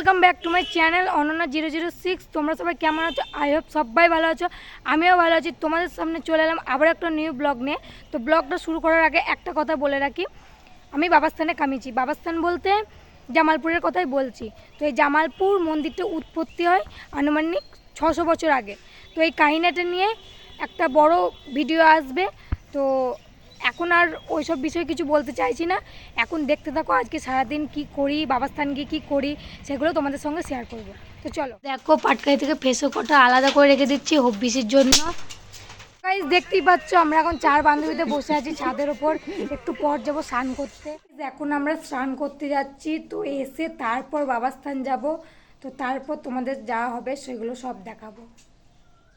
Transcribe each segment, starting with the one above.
Welcome back to my channel Ananya zero zero six তোমরা সবাই কেমন আছো? আই হোপ সবাই ভালো আছো। আমিও ভালো আছি। তোমাদের সামনে চলে এলাম আবার একটা নিউ ব্লগ নিয়ে। তো ব্লগটা শুরু করার আগে একটা কথা বলে রাখি। আমি বাবাস্থানে কামিয়েছি। বাবাস্থান বলতে জামালপুরের কথাই বলছি। তো এই জামালপুর মন্দিরটা উৎপত্তি হয় আনুমানিক ছশো বছর আগে। তো এই কাহিনীটা নিয়ে একটা বড় ভিডিও আসবে। তো এখন আর ওইসব বিষয়ে কিছু বলতে চাইছি না। এখন দেখতে থাকো আজকে সারাদিন কি করি বাবাস্থান গিয়ে কী করি সেগুলো তোমাদের সঙ্গে শেয়ার করব। তো চলো। দেখো পাটকাই থেকে ফেসো কটা আলাদা করে রেখে দিচ্ছি হব্বিসের জন্য। গাইজ দেখতেই পাচ্ছ আমরা এখন চার বান্ধবীতে বসে আছি ছাদের ওপর। একটু পর যাব স্নান করতে। এখন আমরা স্নান করতে যাচ্ছি তো এসে তারপর বাবার স্থান যাব। তো তারপর তোমাদের যা হবে সেগুলো সব দেখাবো।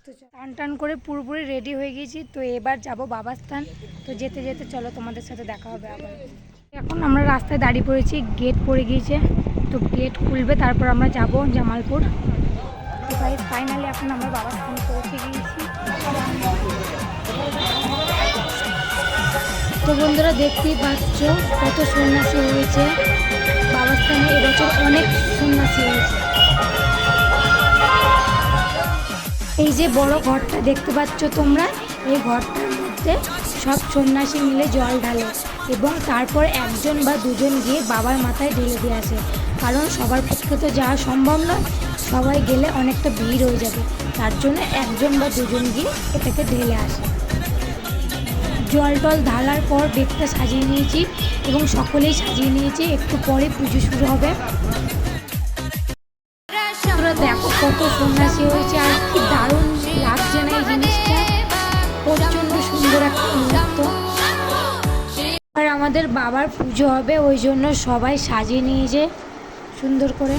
তো টান টান করে পুরোপুরি রেডি হয়ে গেছি তো এবার যাব বাবাস্থান। তো যেতে যেতে চলো তোমাদের সাথে দেখা হবে আবার। এখন আমরা রাস্তায় দাঁড়িয়ে পড়েছি গেট পড়ে গিয়েছে, তো গেট খুলবে, তারপর আমরা যাব জামালপুর। তো ভাই ফাইনালি এখন আমরা বাবাস্থান পৌঁছে গিয়েছি। তো বন্ধুরা দেখতেই পাচ্ছ, কত সন্ন্যাসী হয়েছে। বাবাস্থানে এবছর অনেক সন্ন্যাসী হয়েছে। এই যে বড় ঘরটা দেখতে পাচ্ছ তোমরা, এই ঘরটার মধ্যে সব সন্ন্যাসী মিলে জল ঢালে এবং তারপর একজন বা দুজন গিয়ে বাবার মাথায় ঢেলে দিয়ে আসে। কারণ সবার পক্ষে তো যাওয়া সম্ভব নয়, সবাই গেলে অনেকটা ভিড় হয়ে যাবে। তার জন্য একজন বা দুজন গিয়ে এটাকে ঢেলে আসে। জল টল ঢালার পর বেগটা সাজিয়ে নিয়েছি এবং সকলেই সাজিয়ে নিয়েছি, একটু পরে পুজো শুরু হবে। দেখো কত সন্ন্যাসী হয়েছে, আর কি দারুণ লাগছে না আমাদের বাবার পুজো হবে ওই জন্য সবাই সাজিয়ে নিয়েছে সুন্দর করে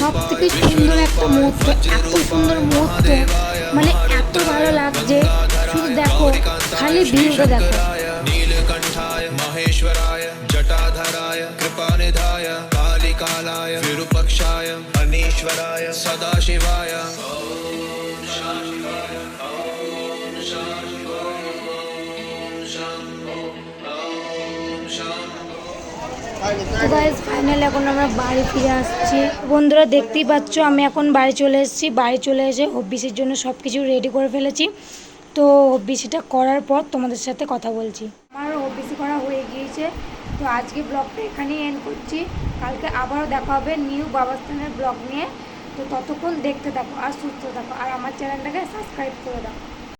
সব থেকে সুন্দর একটা মুহূর্ত এত সুন্দর মুহূর্ত মানে এত ভালো লাগছে শুধু দেখো খালি ভিউটা দেখো नीलकण्ठाय महेश्वराय जटाधराय कृपानिधाय कालिकालाय विरूपक्षाय अनीश्वराय सदाशिवाय গাইজ ফাইনাল এখন আমরা বাড়ি ফিরে আসছি। বন্ধুরা দেখতেই পাচ্ছ, আমি এখন বাড়ি চলে এসেছি। বাড়ি চলে এসে হব্বিসের জন্য সব কিছু রেডি করে ফেলেছি। তো হব্বিসিটা করার পর তোমাদের সাথে কথা বলছি। আমার হব্বিসি করা হয়ে গিয়েছে। তো আজকে ব্লগটা এখানেই এন্ড করছি। কালকে আবারও দেখা হবে নিউ বাবাস্থানের ব্লগ নিয়ে। তো ততক্ষণ দেখতে থাকো আর সুস্থ থাকো। আর আমার চ্যানেলটাকে সাবস্ক্রাইব করে দাও।